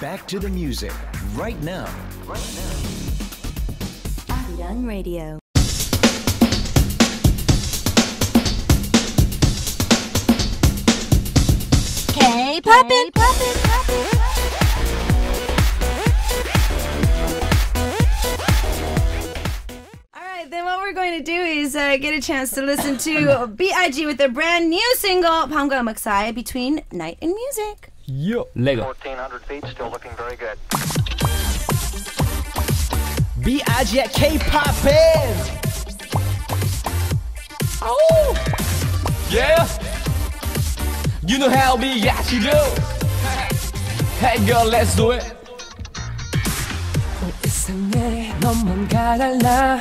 back to the music right now. Right now. Young Radio. K poppin', poppin', poppin'. then what we're going to do is uh, get a chance to listen to B.I.G. with their brand new single, "Pamga Maksai," between night and music. Yo, Lego. 1,400 feet, still looking very good. B.I.G. at K-pop band. Oh, yeah. You know how B.I.G. do. Hey girl, let's do it. 이상해 너뭔가 달라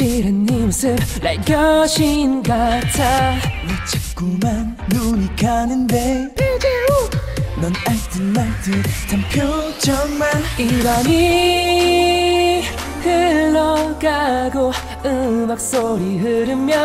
아찔한 네 모습 like 여신 같아. 왜 자꾸만 눈이 가는데 넌 알듯 말듯한 표정만 이 밤이 흘러가고 음악 소리 흐르면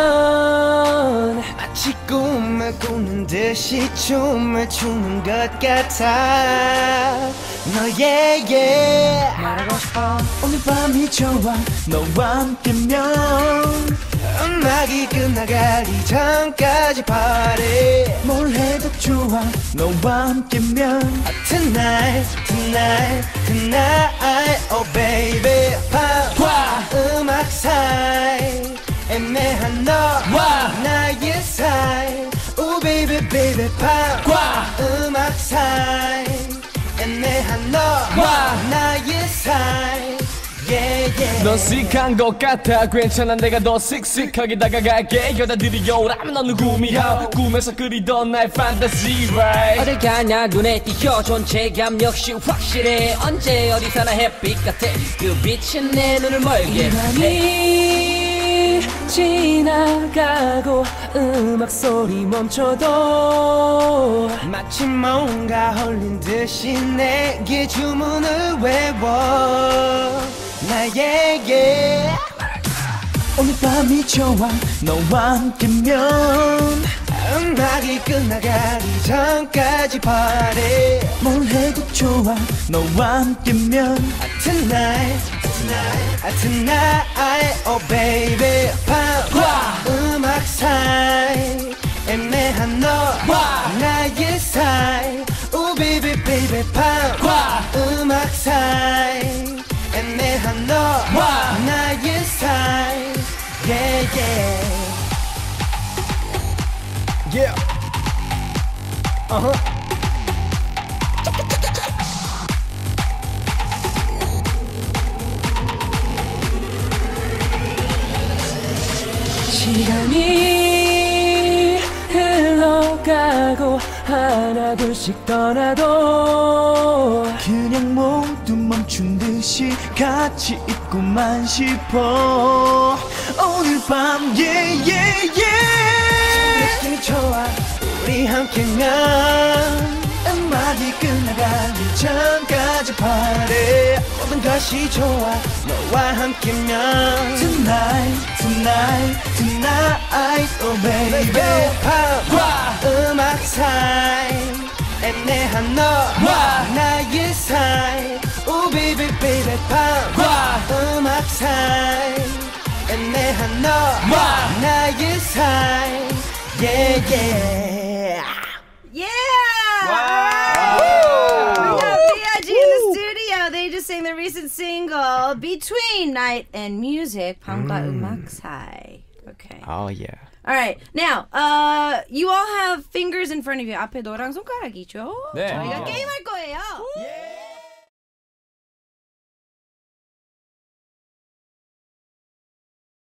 꿈을 꾸는 듯이 춤을 추는 것 같아. 너에게 말하고 싶어. 오늘 밤이 좋아. 너와 함께면 음악이 끝나가기 전까지 party. 뭘 해도 좋아. 너와 함께면 Tonight tonight tonight oh baby. 밤과 음악 사이 애매한 너와 baby 밤과 음악 사이 애매한 너와 나의 사이 yeah yeah. 넌 씩한 것 같아. 괜찮아. 내가 더 씩씩하게 다가갈게. 여자들이 요라면 넌 누구미야 꿈에서 그리던 나의 fantasy right? 어딜 가냐 눈에 띄어 존재감 역시 확실해. 언제 어디서나 햇빛 같아. 그 빛은 내 눈을 멀게. 해 지나가고 음악 소리 멈춰도 마치 뭔가 홀린 듯이 내게 주문을 외워 나에게. 오늘 밤이 좋아 너와 함께면 음악이 끝나가기 전까지 party. 뭘 해도 좋아 너와 함께면. Tonight Tonight Tonight Oh baby 밤과 음악 사이 애매한 너와 나의 사이 Oh baby baby 밤과 음악 사이 애매한 너와 나의 사이 Yeah yeah yeah uh-huh 시간이 흘러가고 하나 둘씩 떠나도 그냥 모두 멈춘 듯이 같이 있고만 싶어. 오늘 밤 yeah yeah yeah. 느낌이 좋아. 우리 함께면 음악이 끝나가기 전까지 party 모든 것이 좋아 너와 함께면 Tonight tonight tonight oh baby 밤과 음악 사이 애매한 너와 나의 사이 Oh baby baby 밤과 음악 사이 애매한 너와 나의 사이 yeah Yeah! recent single "Between Night and Music." 방과 음악 사이. Okay. oh yeah All right. Now, uh, you all have fingers in front of you. 앞에 너랑 손가락이죠? 네. 저희가 게임할 거예요.